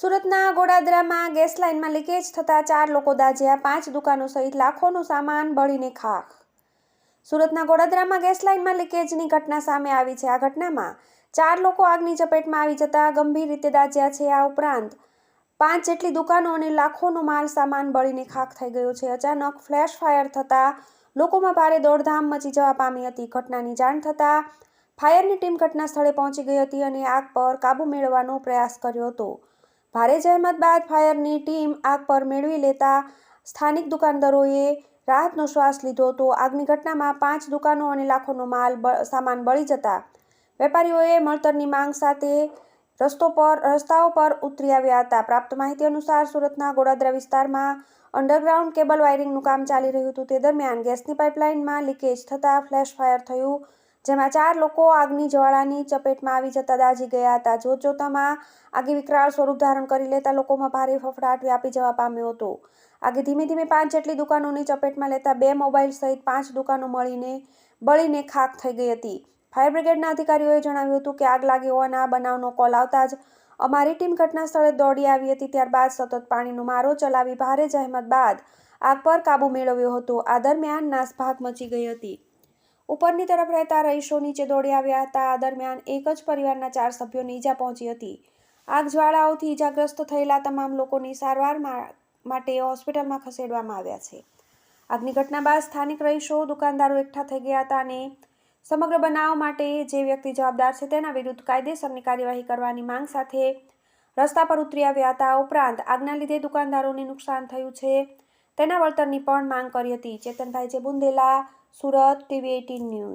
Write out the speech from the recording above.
સુરતના ગોડાદરામાં ગેસ લાઇનમાં લીકેજ થતાં ચાર લોકો દાઝ્યા, પાંચ દુકાનો સહિત લાખોનું સામાન બળીને ખાખ. સુરતના ગોડાદરામાં ગેસ લાઇનમાં લીકેજની ઘટના સામે આવી છે. આ ઘટનામાં ચાર લોકો આગની ચપેટમાં આવી જતા ગંભીર રીતે દાઝ્યા છે. આ ઉપરાંત પાંચ જેટલી દુકાનો અને લાખોનો માલ સામાન બળીને ખાખ થઈ ગયો છે. અચાનક ફ્લેશ ફાયર થતાં લોકોમાં ભારે દોડધામ મચી જવા પામી હતી. ઘટનાની જાણ થતાં ફાયરની ટીમ ઘટના સ્થળે પહોંચી ગઈ હતી અને આગ પર કાબૂ મેળવવાનો પ્રયાસ કર્યો હતો. ભારે જહેમત બાદ ફાયરની ટીમ આગ પર મેળવી લેતા સ્થાનિક દુકાનદારોએ રાહતનો શ્વાસ લીધો હતો આગની ઘટનામાં પાંચ દુકાનો અને લાખોનો માલ સામાન બળી જતા વેપારીઓએ મળતરની માંગ સાથે રસ્તો પર, રસ્તાઓ પર ઉતરી આવ્યા હતા. પ્રાપ્ત માહિતી અનુસાર સુરતના ગોડાદરા વિસ્તારમાં અંડરગ્રાઉન્ડ કેબલ વાયરિંગનું કામ ચાલી રહ્યું હતું. તે દરમિયાન ગેસની પાઇપલાઇનમાં લીકેજ થતાં ફ્લેશ ફાયર થયું. જેમાં ચાર લોકો આગની જ્વાળાની ચપેટમાં આવી જતા દાઝી ગયા હતા. જોતજોતામાં આગે વિકરાળ સ્વરૂપ ધારણ કરી લેતા લોકોમાં ભારે ફફડાટ વ્યાપી જવા પામ્યો હતો. આગે ધીમે ધીમે પાંચ જેટલી દુકાનોની ચપેટમાં લેતા બે મોબાઈલ સહિત પાંચ દુકાનો મળીને બળીને ખાક થઈ ગઈ હતી. ફાયર બ્રિગેડના અધિકારીઓએ જણાવ્યું હતું કે આગ લાગી હોવાના બનાવનો કોલ આવતા જ અમારી ટીમ ઘટના સ્થળે દોડી આવી હતી. ત્યારબાદ સતત પાણીનો મારો ચલાવી ભારે જહેમત બાદ આગ પર કાબૂ મેળવ્યો હતો. આ દરમિયાન નાસભાગ મચી ગઈ હતી. ઉપરની તરફ રહેતા રહીશો નીચે દોડી આવ્યા હતા. આ દરમિયાન એક જ પરિવારના ચાર સભ્યોને ઈજા પહોંચી હતી. આગ જ્વાળાઓથી ઈજાગ્રસ્ત થયેલા તમામ લોકોની સારવાર માટે હોસ્પિટલમાં ખસેડવામાં આવ્યા છે. આગની ઘટના બાદ સ્થાનિક રહીશો, દુકાનદારો એકઠા થઈ ગયા હતા અને સમગ્ર બનાવ માટે જે વ્યક્તિ જવાબદાર છે તેના વિરુદ્ધ કાયદેસરની કાર્યવાહી કરવાની માંગ સાથે રસ્તા પર ઉતરી આવ્યા હતા. ઉપરાંત આગના લીધે દુકાનદારોને નુકસાન થયું છે. તેના વળતરની પણ માંગ કરી હતી. ચેતનભાઈ જે Bundela Surat TV eighteen news.